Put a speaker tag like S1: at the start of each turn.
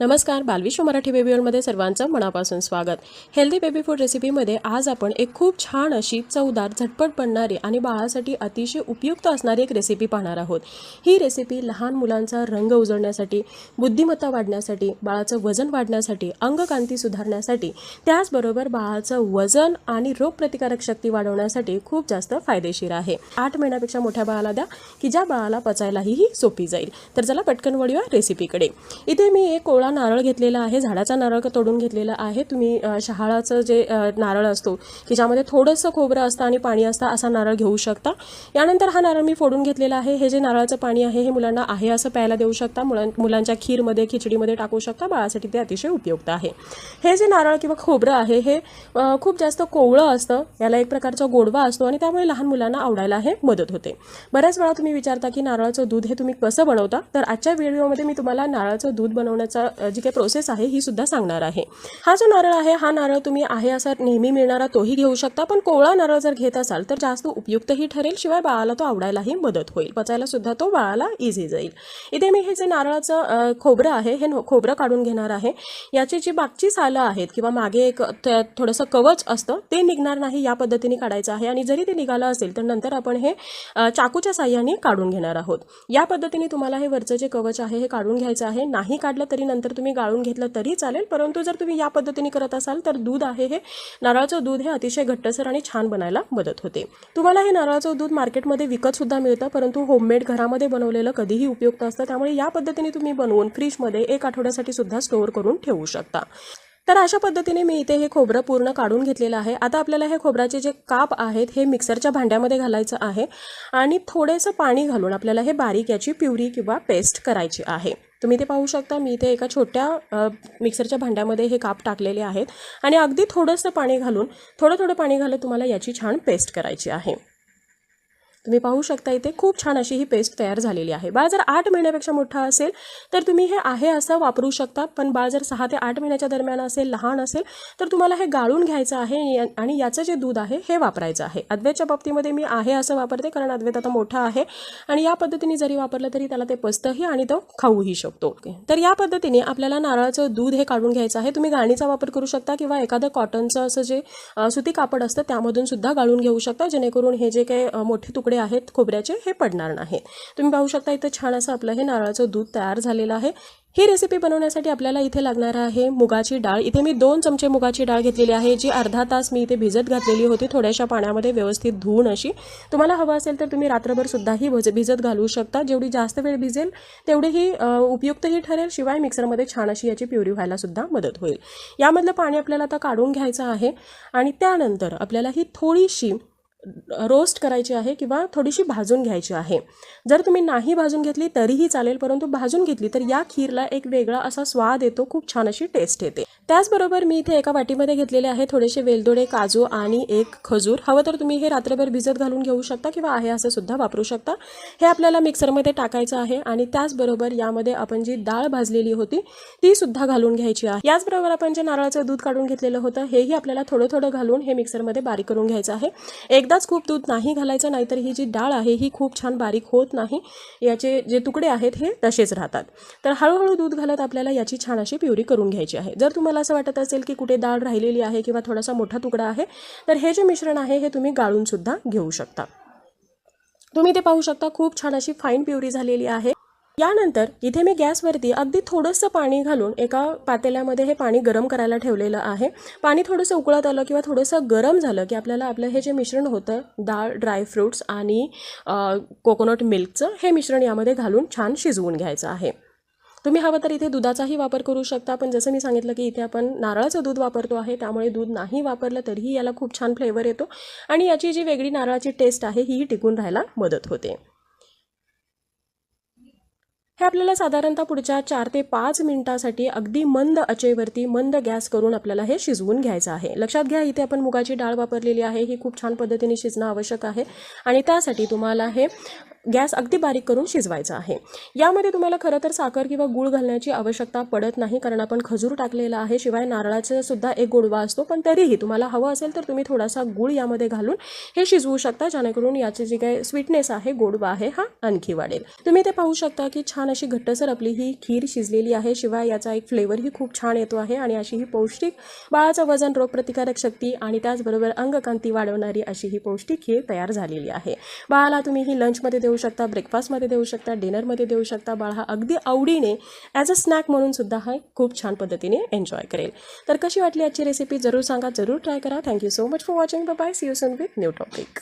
S1: नमस्कार बालविश्व मराठी बेबी वर्ल्डमध्ये सर्वांचं मनापासून स्वागत. हेल्दी बेबी फूड रेसिपीमध्ये आज आपण एक खूप छान अशी चवदार झटपट बनणारी आणि बाळासाठी अतिशय उपयुक्त असणारी एक रेसिपी पाहणार आहोत. ही रेसिपी लहान मुलांचा रंग उजळण्यासाठी बुद्धिमत्ता वाढण्यासाठी बाळाचं वजन वाढण्यासाठी अंगकांती सुधारण्यासाठी त्याचबरोबर बाळाचं वजन आणि रोगप्रतिकारक शक्ती वाढवण्यासाठी खूप जास्त फायदेशीर आहे. आठ महिन्यापेक्षा मोठ्या बाळाला द्या की ज्या बाळाला पचायलाही ही सोपी जाईल. तर चला पटकन वळूया रेसिपीकडे इथे मी एक कोवळा नारळ घेतलेला आहे झाडाचा नारळ तोडून घेतलेला आहे. तुम्ही शहाळाचं जे नारळ असतो की ज्यामध्ये थोडंसं खोबरं असतं आणि पाणी असतं असा नारळ घेऊ शकता. यानंतर हा नारळ मी फोडून घेतलेला आहे. हे जे नारळाचं पाणी आहे हे मुलांना आहे असं प्यायला देऊ शकता. मुलां मुलांच्या खीरमध्ये खिचडीमध्ये टाकू शकता. बाळासाठी ते अतिशय उपयुक्त आहे. हे जे नारळ किंवा खोबरं आहे हे खूप जास्त कोवळं असतं. याला एक प्रकारचा गोडवा असतो आणि त्यामुळे लहान मुलांना आवडायला हे मदत होते. बऱ्याच वेळा तुम्ही विचारता की नारळाचं दूध हे तुम्ही कसं बनवता? तर आजच्या व्हिडिओमध्ये मी तुम्हाला नारळाचं दूध बनवण्याचा जी काही प्रोसेस आहे ही सुद्धा सांगणार आहे. हा जो नारळ आहे हा नारळ तुम्ही आहे असा नेहमी मिळणारा तोही घेऊ शकता पण कोवळा नारळ जर घेत असाल तर जास्त उपयुक्तही ठरेल शिवाय बाळाला तो आवडायलाही मदत होईल. पचायला सुद्धा तो बाळाला इझी जाईल. इथे मी हे जे नारळाचं खोबरं आहे हे खोबरं काढून घेणार आहे. याची जी मागची सालं आहेत किंवा मागे एक थोडंसं कवच असतं ते निघणार नाही या पद्धतीने काढायचं आहे. आणि जरी ते निघालं असेल तर नंतर आपण हे चाकूच्या साह्याने काढून घेणार आहोत. या पद्धतीने तुम्हाला हे वरचं जे कवच आहे हे काढून घ्यायचं आहे. नाही काढलं तरी नंतर जर तुम्ही गाळून घेतलं तरी चालेल परंतु जर तुम्ही या पद्धतीने करत असाल तर दूध आहे हे. नारळाचं दूध हे अतिशय घट्टसर आणि छान बनायला मदत होते. तुम्हाला हे नारळाचं दूध मार्केटमध्ये विकत सुद्धा मिळतं परंतु होममेड घरामध्ये बनवलेलं कधीही उपयुक्त असतं त्यामुळे या पद्धतीने तुम्ही बनवून फ्रीजमध्ये एक आठवड्यासाठी सुद्धा स्टोअर करून ठेवू शकता. तर अशा पद्धतीने मी इथे हे खोबरं पूर्ण काढून घेतलेलं आहे. आता आपल्याला हे खोबऱ्याचे जे काप आहेत हे मिक्सरच्या भांड्यामध्ये घालायचं आहे आणि थोडेसं पाणी घालून आपल्याला हे बारीक याची प्युरी किंवा पेस्ट करायची आहे. तुम्ही ते पाहू शकता मी इथे एका छोट्या मिक्सरच्या भांड्यामध्ये हे काप टाकलेले आहेत आणि अगदी थोडंसं पाणी घालून थोडं थोडं पाणी घालून तुम्हाला याची छान पेस्ट करायची आहे. तुम्ही पाहू शकता इथे खूप छान अशी ही पेस्ट तयार झालेली आहे. बाळ जर आठ महिन्यापेक्षा मोठा असेल तर तुम्ही हे आहे असं वापरू शकता. पण बाळ जर सहा ते आठ महिन्याच्या दरम्यान असेल लहान असेल तर तुम्हाला हे गाळून घ्यायचं आहे या- आणि याचं जे दूध आहे हे वापरायचं आहे. अद्वैतच्या बाबतीमध्ये मी आहे असं वापरते कारण अद्वैत आता मोठा आहे आणि या पद्धतीने जरी वापरलं तरी त्याला ते पचतंही आणि तो खाऊही शकतो. तर या पद्धतीने आपल्याला नारळाचं दूध हे काढून घ्यायचं आहे. तुम्ही गाळणीचा वापर करू शकता किंवा एखादं कॉटनचं असं जे सुती कापड असतं त्यामधून सुद्धा गाळून घेऊ शकता जेणेकरून हे जे काही मोठे तुकडे आहेत खोबऱ्याचे हे पडणार नाहीत. तुम्ही पाहू शकता इथं छान असं आपलं हे नारळाचं दूध तयार झालेलं आहे. ही रेसिपी बनवण्यासाठी आपल्याला इथे लागणार आहे मुगाची डाळ. इथे मी दोन चमचे मुगाची डाळ घेतलेली आहे जी अर्धा तास मी इथे भिजत घातलेली होती थोड्याशा पाण्यामध्ये व्यवस्थित धुवून अशी. तुम्हाला हवं असेल तर तुम्ही रात्रभर सुद्धाही भज भिजत घालू शकता. जेवढी जास्त वेळ भिजेल तेवढीही उपयुक्तही ठरेल. शिवाय मिक्सरमध्ये छान अशी याची प्युरी व्हायला सुद्धा मदत होईल. यामधलं पाणी आपल्याला आता काढून घ्यायचं आहे आणि त्यानंतर आपल्याला ही थोडीशी रोस्ट करायची आहे किंवा थोडीशी भाजून घ्यायची आहे. जर तुम्ही नाही भाजून घेतली तरीही चालेल परंतु भाजून घेतली तर या खीरला एक वेगळा असा स्वाद येतो खूप छान अशी टेस्ट येते. त्याचबरोबर मी इथे एका वाटीमध्ये घेतलेले आहे थोडेसे वेलदोडे काजू आणि एक खजूर. हवं तर तुम्ही हे रात्रभर भिजत घालून घेऊ शकता किंवा आहे असं सुद्धा वापरू शकता. हे आपल्याला मिक्सरमध्ये टाकायचं आहे आणि त्याचबरोबर यामध्ये आपण जी डाळ भाजलेली होती ती सुद्धा घालून घ्यायची आहे. याचबरोबर आपण जे नारळाचं दूध काढून घेतलेलं होतं हेही आपल्याला थोडं थोडं घालून हे मिक्सरमध्ये बारीक करून घ्यायचं आहे. एक एकदाच खूप दूध नाही घालायचं नाहीतर ही जी डाळ आहे ही खूप छान बारीक होत नाही. याचे जे तुकडे आहेत हे तसेच राहतात. तर हळूहळू दूध घालत आपल्याला याची छान अशी प्युरी करून घ्यायची आहे. जर तुम्हाला असं वाटत असेल की कुठे डाळ राहिलेली आहे किंवा थोडासा मोठा तुकडा आहे तर हे जे मिश्रण आहे हे तुम्ही गाळूनसुद्धा घेऊ शकता. तुम्ही ते पाहू शकता खूप छान अशी फाईन प्युरी झालेली आहे. यानंतर इथे मी गॅसवरती अगदी थोडंसं पाणी घालून एका पातेल्यामध्ये हे पाणी गरम करायला ठेवलेलं आहे. पाणी थोडंसं उकळत आलं किंवा थोडंसं गरम झालं की आपल्याला आपलं हे जे मिश्रण होतं डाळ ड्रायफ्रूट्स आणि कोकोनट मिल्कचं हे मिश्रण यामध्ये घालून छान शिजवून घ्यायचं आहे. तुम्ही हवं तर इथे दुधाचाही वापर करू शकता पण जसं मी सांगितलं की इथे आपण नारळाचं दूध वापरतो आहे त्यामुळे दूध नाही वापरलं तरीही याला खूप छान फ्लेवर येतो आणि याची जी वेगळी नारळाची टेस्ट आहे ही टिकून राहायला मदत होते. हे आपल्याला साधारणतः पुढच्या चार ते पाच मिनिटासाठी अगदी मंद आचेवरती मंद गॅस करून आपल्याला हे शिजवून घ्यायचं आहे. लक्षात घ्या इथे आपण मुगाची डाळ वापरलेली आहे. ही खूप छान पद्धतीने शिजणं आवश्यक आहे. आणि त्यासाठी तुम्हाला हे गॅस अगदी बारीक करून शिजवायचा आहे. यामध्ये तुम्हाला खरं तर साखर किंवा गूळ घालण्याची आवश्यकता पडत नाही कारण आपण खजूर टाकलेला आहे शिवाय नारळाचा सुद्धा एक गोडवा असतो पण तरीही तुम्हाला हवं असेल तर तुम्ही थोडासा गूळ यामध्ये घालून हे शिजवू शकता जेणेकरून याचे जे काही स्वीटनेस आहे गोडवा आहे हा आणखी वाढेल. तुम्ही ते पाहू शकता की छान अशी घट्टसर आपली ही खीर शिजलेली आहे शिवाय याचा एक फ्लेवरही खूप छान येतो आहे आणि अशी ही पौष्टिक बाळाचं वजन रोगप्रतिकारक शक्ती आणि त्याचबरोबर अंगकांती वाढवणारी अशी ही पौष्टिक खीर तयार झालेली आहे. बाळाला तुम्ही ही लंचमध्ये देऊ देऊ शकता ब्रेकफास्टमध्ये देऊ शकता डिनरमध्ये देऊ शकता. बाळ हा अगदी आवडीने ॲज अ स्नॅक म्हणून सुद्धा हा खूप छान पद्धतीने एन्जॉय करेल. तर कशी वाटली आजची रेसिपी जरूर सांगा जरूर ट्राय करा. Thank you so much for watching bye see you soon with new topic